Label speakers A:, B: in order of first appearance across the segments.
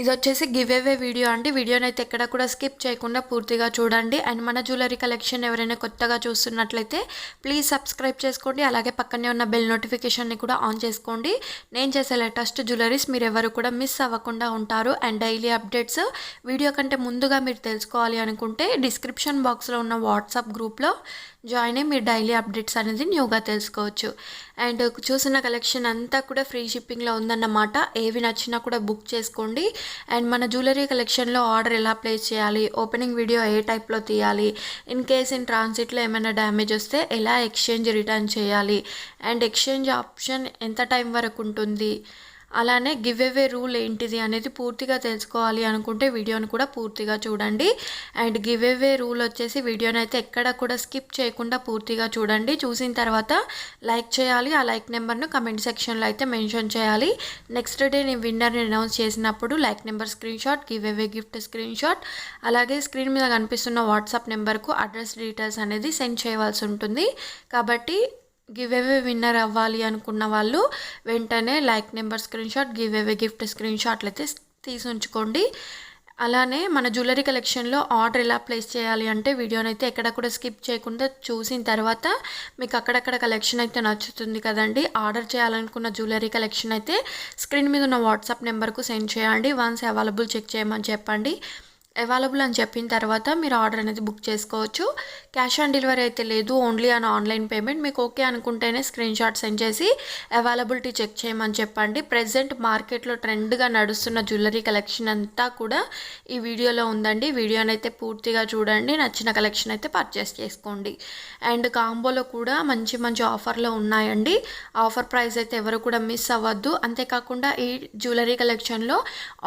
A: ఇది వచ్చేసి give away video అండి. వీడియోని అయితే ఎక్కడ కూడా స్కిప్ చేయకుండా పూర్తిగా చూడండి. అండ్ మన జ్యువెలరీ కలెక్షన్ ఎవరైనా కొత్తగా చూస్తున్నట్లయితే ప్లీజ్ సబ్స్క్రైబ్ చేసుకోండి. అలాగే పక్కనే ఉన్న బెల్ నోటిఫికేషన్ని కూడా ఆన్ చేసుకోండి. నేను చేసే లేటెస్ట్ జ్యువెలరీస్ మీరు ఎవరు కూడా మిస్ అవ్వకుండా ఉంటారు. అండ్ డైలీ అప్డేట్స్ వీడియో కంటే ముందుగా మీరు తెలుసుకోవాలి అనుకుంటే డిస్క్రిప్షన్ బాక్స్లో ఉన్న వాట్సాప్ గ్రూప్లో జాయిన్ అయ్యి మీరు డైలీ అప్డేట్స్ అనేది న్యూగా తెలుసుకోవచ్చు. అండ్ చూసిన కలెక్షన్ అంతా కూడా ఫ్రీ షిప్పింగ్లో ఉందన్నమాట. ఏవి నచ్చినా కూడా బుక్ చేసుకోండి. అండ్ మన జ్యువెలరీ కలెక్షన్లో ఆర్డర్ ఎలా ప్లేస్ చేయాలి? ఓపెనింగ్ వీడియో ఏ టైప్లో తీయాలి? ఇన్ కేస్ ఇన్ ట్రాన్సిట్లో ఏమైనా డ్యామేజ్ వస్తే ఎలా ఎక్స్చేంజ్ రిటర్న్ చేయాలి? అండ్ ఎక్స్చేంజ్ ఆప్షన్ ఎంత టైం వరకు ఉంటుంది? అలానే గివ్ అవే రూల్ ఏంటిది అనేది పూర్తిగా తెలుసుకోవాలి అనుకుంటే వీడియోని కూడా పూర్తిగా చూడండి. అండ్ గివ్ అవే రూల్ వచ్చేసి వీడియోని అయితే ఎక్కడ కూడా స్కిప్ చేయకుండా పూర్తిగా చూడండి. చూసిన తర్వాత లైక్ చేయాలి. ఆ లైక్ నెంబర్ను కమెంట్ సెక్షన్లో అయితే మెన్షన్ చేయాలి. నెక్స్ట్ డే నేను విన్నర్ని అనౌన్స్ చేసినప్పుడు like number screen shot give away gift screen shot అలాగే స్క్రీన్ మీద కనిపిస్తున్న వాట్సాప్ నెంబర్కు అడ్రస్ డీటెయిల్స్ అనేది సెండ్ చేయవలసి ఉంటుంది. కాబట్టి గివ్ అవే విన్నర్ అవ్వాలి అనుకున్న వాళ్ళు వెంటనే like number screen shot give away gift screen షాట్లు అయితే తీసి ఉంచుకోండి. అలానే మన జ్యువెలరీ కలెక్షన్లో ఆర్డర్ ఎలా ప్లేస్ చేయాలి అంటే వీడియోని అయితే ఎక్కడ కూడా స్కిప్ చేయకుండా చూసిన తర్వాత మీకు అక్కడక్కడ కలెక్షన్ అయితే నచ్చుతుంది కదండి. ఆర్డర్ చేయాలనుకున్న జ్యువెలరీ కలెక్షన్ అయితే స్క్రీన్ మీద ఉన్న వాట్సాప్ నెంబర్కు సెండ్ చేయండి. వన్స్ అవైలబుల్ చెక్ చేయమని చెప్పండి. అవైలబుల్ అని చెప్పిన తర్వాత మీరు ఆర్డర్ అనేది బుక్ చేసుకోవచ్చు. క్యాష్ ఆన్ డెలివరీ అయితే లేదు. Only on online payment. మీకు ఓకే అనుకుంటేనే స్క్రీన్ షాట్ సెండ్ చేసి అవైలబిలిటీ చెక్ చేయమని చెప్పండి. ప్రజెంట్ మార్కెట్లో ట్రెండ్గా నడుస్తున్న జ్యువెలరీ కలెక్షన్ అంతా కూడా ఈ వీడియోలో ఉందండి. వీడియోని అయితే పూర్తిగా చూడండి. నచ్చిన కలెక్షన్ అయితే పర్చేస్ చేసుకోండి. అండ్ కాంబోలో కూడా మంచి మంచి ఆఫర్లు ఉన్నాయండి. ఆఫర్ ప్రైస్ అయితే ఎవరు కూడా మిస్ అవ్వద్దు. అంతేకాకుండా ఈ జ్యువెలరీ కలెక్షన్లో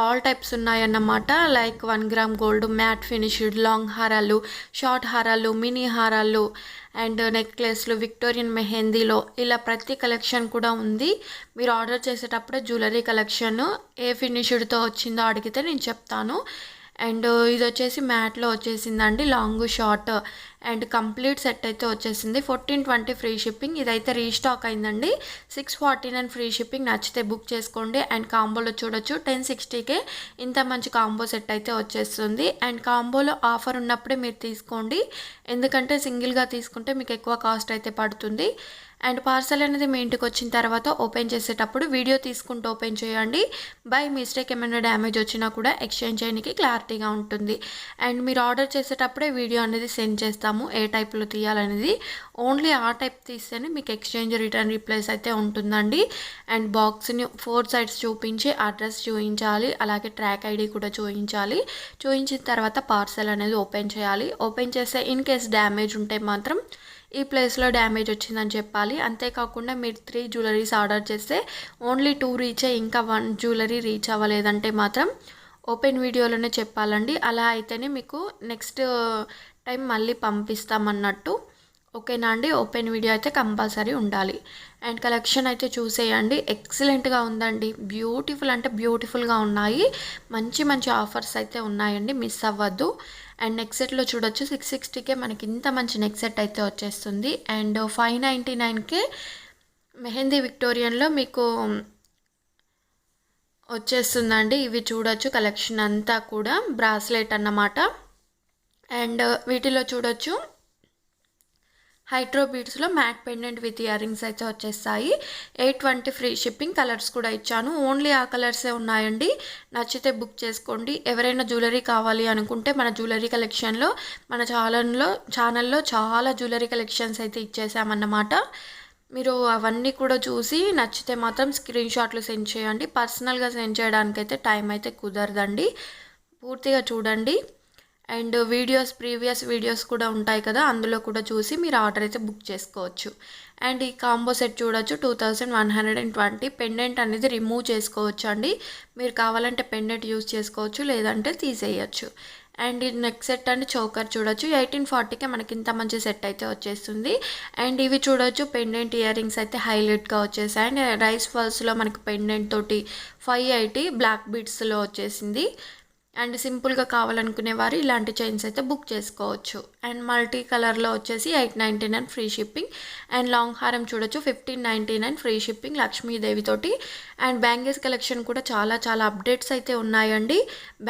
A: ఆల్ టైప్స్ ఉన్నాయన్నమాట. Like one gram gold matte finished long హారాలు షార్ట్ హారాలు మినీ హారాలు అండ్ నెక్లెస్లు విక్టోరియన్ మెహందీలో ఇలా ప్రతి కలెక్షన్ కూడా ఉంది. మీరు ఆర్డర్ చేసేటప్పుడే జ్యువెలరీ కలెక్షన్ ఏ ఫినిష్డ్తో వచ్చిందో అడిగితే నేను చెప్తాను. అండ్ ఇది వచ్చేసి మ్యాట్లో వచ్చేసిందండి long short. And complete set అయితే వచ్చేసింది. Fourteen twenty free shipping. ఇదైతే రీస్టాక్ అయిందండి. Six forty nine free shipping. నచ్చితే బుక్ చేసుకోండి. అండ్ కాంబోలో చూడొచ్చు. టెన్ సిక్స్టీకే ఇంత మంచి కాంబో సెట్ అయితే వచ్చేస్తుంది. అండ్ కాంబోలో ఆఫర్ ఉన్నప్పుడే మీరు తీసుకోండి. ఎందుకంటే సింగిల్గా తీసుకుంటే మీకు ఎక్కువ కాస్ట్ అయితే పడుతుంది. అండ్ పార్సల్ అనేది మీ ఇంటికి వచ్చిన తర్వాత ఓపెన్ చేసేటప్పుడు వీడియో తీసుకుంటూ ఓపెన్ చేయండి. బై మిస్టేక్ ఏమైనా డ్యామేజ్ వచ్చినా కూడా ఎక్స్చేంజ్ చేయడానికి క్లారిటీగా ఉంటుంది. అండ్ మీరు ఆర్డర్ చేసేటప్పుడే వీడియో అనేది సెండ్ చేస్తాము ఏ టైప్లో తీయాలనేది. ఓన్లీ ఆ టైప్ తీస్తేనే మీకు ఎక్స్చేంజ్ రిటర్న్ రీప్లేస్ అయితే ఉంటుందండి. అండ్ బాక్స్ని ఫోర్ సైడ్స్ చూపించి అడ్రస్ చూపించాలి అలాగే ట్రాక్ ఐడి కూడా చూపించాలి చూపించిన తర్వాత పార్సల్ అనేది ఓపెన్ చేయాలి. ఓపెన్ చేస్తే ఇన్ కేస్ డ్యామేజ్ ఉంటే మాత్రం ఈ ప్లేస్లో డ్యామేజ్ వచ్చిందని చెప్పాలి. అంతేకాకుండా మీరు త్రీ జ్యువెలరీస్ ఆర్డర్ చేస్తే ఓన్లీ టూ రీచే ఇంకా వన్ జ్యువెలరీ రీచ్ అవ్వలేదంటే మాత్రం ఓపెన్ వీడియోలోనే చెప్పాలండి. అలా అయితేనే మీకు నెక్స్ట్ టైం మళ్ళీ పంపిస్తామన్నట్టు. ఓకేనా అండి? ఓపెన్ వీడియో అయితే కంపల్సరీ ఉండాలి. అండ్ కలెక్షన్ అయితే చూసేయండి. ఎక్సలెంట్గా ఉందండి. బ్యూటిఫుల్ అంటే బ్యూటిఫుల్గా ఉన్నాయి. మంచి మంచి ఆఫర్స్ అయితే ఉన్నాయండి. మిస్ అవ్వద్దు. అండ్ నెక్ సెట్లో చూడొచ్చు. సిక్స్ సిక్స్టీకే మనకి ఇంత మంచి నెక్ సెట్ అయితే వచ్చేస్తుంది. అండ్ ఫైవ్ నైంటీ నైన్కే మెహందీ విక్టోరియన్లో మీకు వచ్చేస్తుందండి. ఇవి చూడొచ్చు. కలెక్షన్ అంతా కూడా. బ్రాస్లెట్ అన్నమాట. అండ్ వీటిలో చూడొచ్చు. Hydro బీడ్స్లో matte pendant with ear rings అయితే వచ్చేస్తాయి. Eight twenty free shipping colours కూడా ఇచ్చాను. ఓన్లీ ఆ కలర్సే ఉన్నాయండి. నచ్చితే బుక్ చేసుకోండి. ఎవరైనా జ్యువెలరీ కావాలి అనుకుంటే మన జ్యువెలరీ కలెక్షన్లో మన ఛానల్లో ఛానల్లో చాలా జ్యువెలరీ కలెక్షన్స్ అయితే ఇచ్చేసామన్నమాట. మీరు అవన్నీ కూడా చూసి నచ్చితే మాత్రం స్క్రీన్ షాట్లు సెండ్ చేయండి. పర్సనల్గా సెండ్ చేయడానికైతే టైం అయితే కుదరదండి. పూర్తిగా చూడండి. అండ్ వీడియోస్ ప్రీవియస్ వీడియోస్ కూడా ఉంటాయి కదా అందులో కూడా చూసి మీరు ఆర్డర్ అయితే బుక్ చేసుకోవచ్చు. అండ్ ఈ కాంబో సెట్ చూడొచ్చు two thousand one hundred and twenty. Pendant అనేది రిమూవ్ చేసుకోవచ్చు అండి. మీరు కావాలంటే పెండెంట్ యూస్ చేసుకోవచ్చు లేదంటే తీసేయచ్చు. అండ్ ఈ నెక్ సెట్ అండ్ చోకర్ చూడొచ్చు ఎయిటీన్ ఫార్టీకే మనకి ఇంత మంచి సెట్ అయితే వచ్చేస్తుంది. అండ్ ఇవి చూడొచ్చు పెండెంట్ ఇయర్ రింగ్స్ అయితే హైలైట్గా వచ్చేసాయి. అండ్ రైస్ ఫాల్స్లో మనకి పెండెంట్ తోటి ఫైవ్ ఎయిటీ బ్లాక్ బీడ్స్లో వచ్చేసింది. అండ్ సింపుల్గా కావాలనుకునే వారు ఇలాంటి చైన్స్ అయితే బుక్ చేసుకోవచ్చు. అండ్ మల్టీ కలర్లో వచ్చేసి eight ninety nine free shipping. And long హారం చూడొచ్చు fifteen ninety nine free shipping Lakshmidevi తోటి. అండ్ బ్యాంగిల్స్ కలెక్షన్ కూడా చాలా చాలా అప్డేట్స్ అయితే ఉన్నాయండి.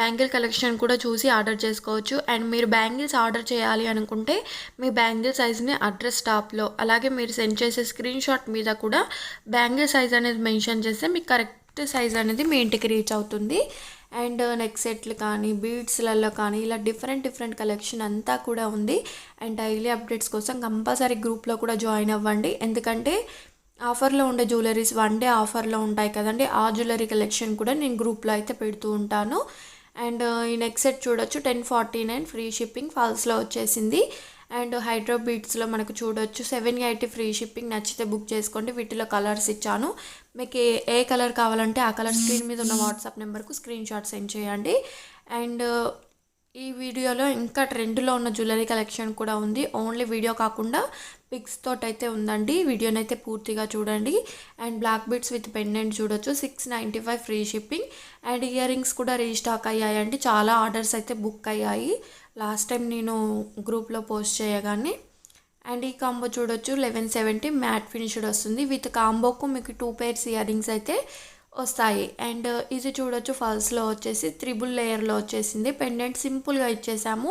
A: బ్యాంగిల్ కలెక్షన్ కూడా చూసి ఆర్డర్ చేసుకోవచ్చు. అండ్ మీరు బ్యాంగిల్స్ ఆర్డర్ చేయాలి అనుకుంటే మీ బ్యాంగిల్ సైజ్ని అడ్రస్ టాప్లో అలాగే మీరు సెండ్ చేసే స్క్రీన్ షాట్ మీద కూడా బ్యాంగిల్ సైజ్ అనేది మెన్షన్ చేస్తే మీకు కరెక్ట్ సైజ్ అనేది మీ ఇంటికి రీచ్ అవుతుంది. అండ్ నెక్ సెట్లు కానీ బీడ్స్లలో కానీ ఇలా డిఫరెంట్ డిఫరెంట్ కలెక్షన్ అంతా కూడా ఉంది. అండ్ డైలీ అప్డేట్స్ కోసం కంపల్సరీ గ్రూప్లో కూడా జాయిన్ అవ్వండి. ఎందుకంటే ఆఫర్లో ఉండే జ్యువెలరీస్ వన్ డే ఆఫర్లో ఉంటాయి కదండి. ఆ జ్యువెలరీ కలెక్షన్ కూడా నేను గ్రూప్లో అయితే పెడుతూ ఉంటాను. అండ్ ఈ నెక్ సెట్ చూడొచ్చు. Ten forty nine free shipping ఫాల్స్లో వచ్చేసింది. అండ్ హైడ్రో బీట్స్లో మనకు చూడొచ్చు. సెవెన్ ఎయిటీ ఫ్రీ షిప్పింగ్ నచ్చితే బుక్ చేసుకోండి. వీటిలో కలర్స్ ఇచ్చాను. మీకు ఏ ఏ కలర్ కావాలంటే ఆ కలర్ స్క్రీన్ మీద ఉన్న వాట్సాప్ నెంబర్కు స్క్రీన్ షాట్ సెండ్ చేయండి. అండ్ ఈ వీడియోలో ఇంకా ట్రెండ్లో ఉన్న జ్యువెలరీ కలెక్షన్ కూడా ఉంది. ఓన్లీ వీడియో కాకుండా పిక్స్ తోటి అయితే ఉందండి. వీడియోని అయితే పూర్తిగా చూడండి. And black beads with pendant చూడొచ్చు. Six ninety five free shipping. And ear rings కూడా రీస్టాక్ అయ్యాయండి. చాలా ఆర్డర్స్ అయితే బుక్ అయ్యాయి. లాస్ట్ టైం నేను గ్రూప్లో పోస్ట్ చేయగానే. అండ్ ఈ కాంబో చూడొచ్చు లెవెన్ సెవెంటీ మ్యాట్ ఫినిష్డ్ వస్తుంది. విత్ కాంబోకు మీకు టూ పేర్స్ ఇయర్ రింగ్స్ అయితే వస్తాయి. అండ్ uh, ఇది చూడొచ్చు ఫాల్స్లో వచ్చేసి త్రిబుల్ లేయర్లో వచ్చేసింది. పెండెంట్ సింపుల్గా ఇచ్చేసాము.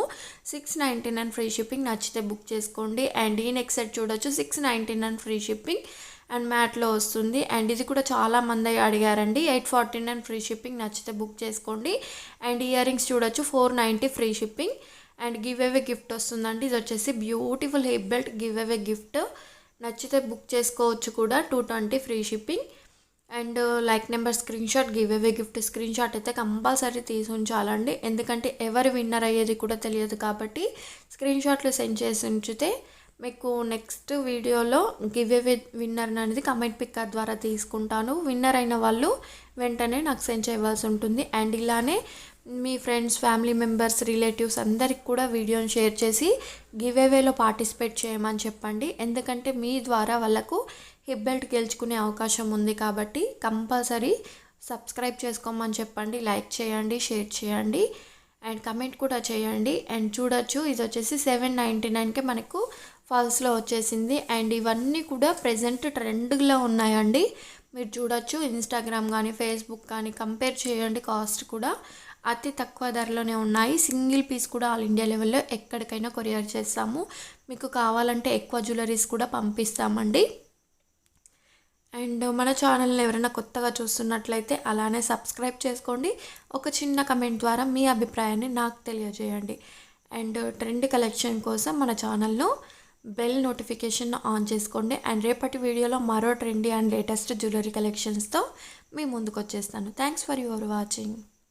A: Six ninety nine free shipping నచ్చితే బుక్ చేసుకోండి. అండ్ ఈ నెక్స్ట్ సెట్ చూడొచ్చు six ninety nine free shipping and మ్యాట్లో వస్తుంది. అండ్ ఇది కూడా చాలామంది అడిగారండి. Eight forty nine free shipping నచ్చితే బుక్ చేసుకోండి. అండ్ ఇయర్ రింగ్స్ చూడొచ్చు four ninety free shipping and give away gift వస్తుందండి. ఇది వచ్చేసి beautiful hair belt give away gift. నచ్చితే బుక్ చేసుకోవచ్చు కూడా two twenty free shipping. And like number screen shot give away gift screen shot అయితే compulsory తీసి ఉంచాలండి. ఎందుకంటే ఎవరు విన్నర్ అయ్యేది కూడా తెలియదు కాబట్టి స్క్రీన్ షాట్లు సెండ్ చేసి ఉంచితే మీకు నెక్స్ట్ వీడియోలో గివ్ అవే విన్నర్ అనేది కమెంట్ పిక్కర్ ద్వారా తీసుకుంటాను. విన్నర్ అయిన వాళ్ళు వెంటనే నాకు సెండ్ చేయవలసి ఉంటుంది. అండ్ ఇలానే మీ ఫ్రెండ్స్ ఫ్యామిలీ మెంబర్స్ రిలేటివ్స్ అందరికి కూడా వీడియోని షేర్ చేసి గివ్ అవేలో పార్టిసిపేట్ చేయమని చెప్పండి. ఎందుకంటే మీ ద్వారా వాళ్ళకు హిప్ బెల్ట్ గెలుచుకునే అవకాశం ఉంది కాబట్టి కంపల్సరీ సబ్స్క్రైబ్ చేసుకోమని చెప్పండి. లైక్ చేయండి షేర్ చేయండి. అండ్ కమెంట్ కూడా చేయండి. అండ్ చూడొచ్చు ఇది వచ్చేసి సెవెన్ నైంటీ నైన్కే మనకు ఫాల్స్లో వచ్చేసింది. అండ్ ఇవన్నీ కూడా ప్రజెంట్ ట్రెండ్లో ఉన్నాయండి. మీరు చూడొచ్చు. ఇన్స్టాగ్రామ్ కానీ ఫేస్బుక్ కానీ కంపేర్ చేయండి కాస్ట్ కూడా. అతి తక్కువ ధరలోనే ఉన్నాయి. సింగిల్ పీస్ కూడా ఆల్ ఇండియా లెవెల్లో ఎక్కడికైనా కొరియర్ చేస్తాము. మీకు కావాలంటే ఎక్కువ జ్యువెలరీస్ కూడా పంపిస్తామండి. అండ్ మన ఛానల్ని ఎవరైనా కొత్తగా చూస్తున్నట్లయితే అలానే సబ్స్క్రైబ్ చేసుకోండి. ఒక చిన్న కమెంట్ ద్వారా మీ అభిప్రాయాన్ని నాకు తెలియజేయండి. అండ్ ట్రెండ్ కలెక్షన్ కోసం మన ఛానల్లో బెల్ నోటిఫికేషన్ ఆన్ చేసుకోండి. అండ్ రేపటి వీడియోలో మరో ట్రెండీ అండ్ లేటెస్ట్ జ్యువెలరీ కలెక్షన్స్తో మీ ముందుకు వచ్చేస్తాను థ్యాంక్స్ ఫర్ యువర్ వాచింగ్